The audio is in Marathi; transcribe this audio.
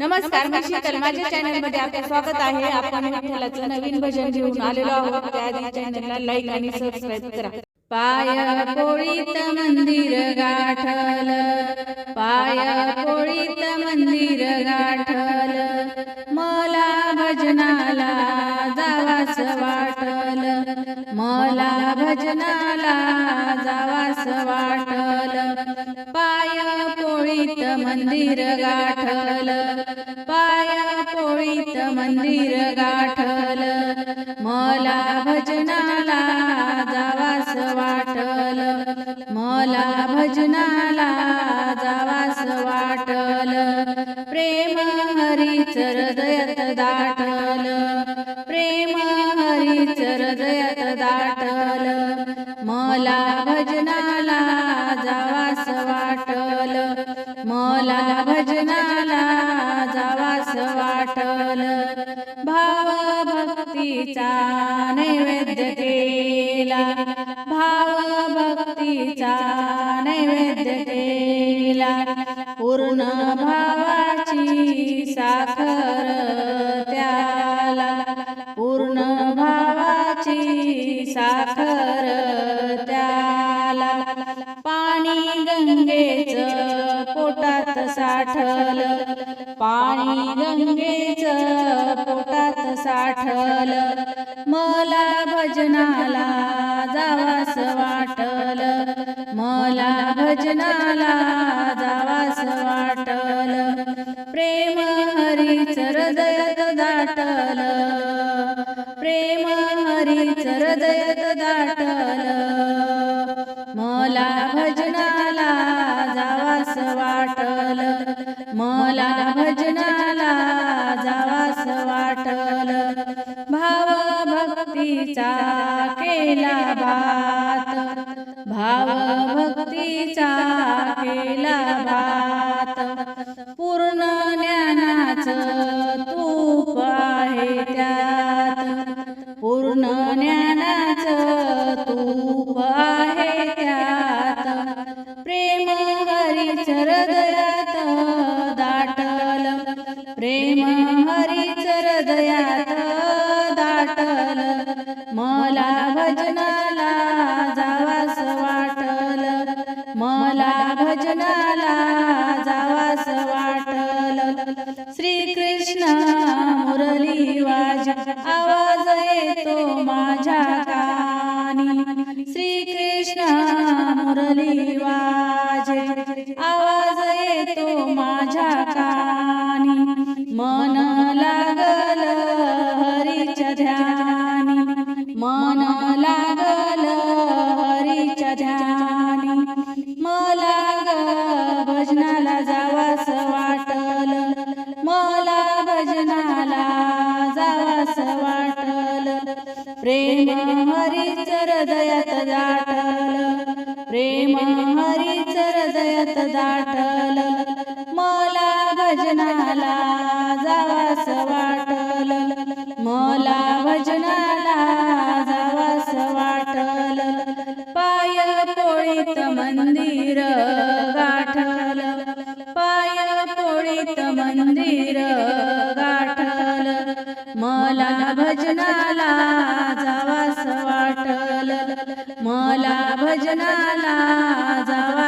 नमस्कार माझ्या चॅनलमध्ये आपले स्वागत आहे. आपण विठ्ठलाचं नवीन भजन घेऊन आलेलो आहोत. त्याआधी चॅनलला लाईक आणि सबस्क्राईब करा. पाय पोळीत मंदिर गाठल. पाय पोळीत मंदिर गाठल. मला भजनाला जावास वाटल. मला भजनाला जावास वाटल. पाय पोळीत मंदिर गाठल. पाया पोळीत मंदिर गाठल. मला भजनाला जावास वाटल. मला भजनाला जावास वाटल. प्रेम हरीच हृदयात दाटल. प्रेम हरीच हृदयात दाटल. मला भजनाला भजनाला जावास वाटल. भाव भक्तीचा नैवेद्य केला. भाव भक्तीचा नैवेद्य केला. पूर्ण भावाची साखर त्याला. पूर्ण भावाची साखर त्याला. पाणी गंगेच गंगेच पोटात साठल. मला भजनाला जावास वाटल. मला भजनाला जावास वाटल. प्रेम हरीच हृदयत दाटल. प्रेम हरीच हृदयत दाटल. मला भजनाला भक्तीचा केला भात. भाव भक्तीचा केला भात. पूर्ण ज्ञानाचं तूप आहे त्यात. पूर्ण ज्ञानाचं तूप आहे त्यात. प्रेम हरीच हृदयात दाटल. प्रेम हरीच हृदयात भजनाला वाटल. प्रेम हरीच हृदयात दाटल. प्रेम हरीच हृदयात दाटल. मला भजनाला जावास वाटल. भजनाला जावास वाटल. मला भजनाला जावा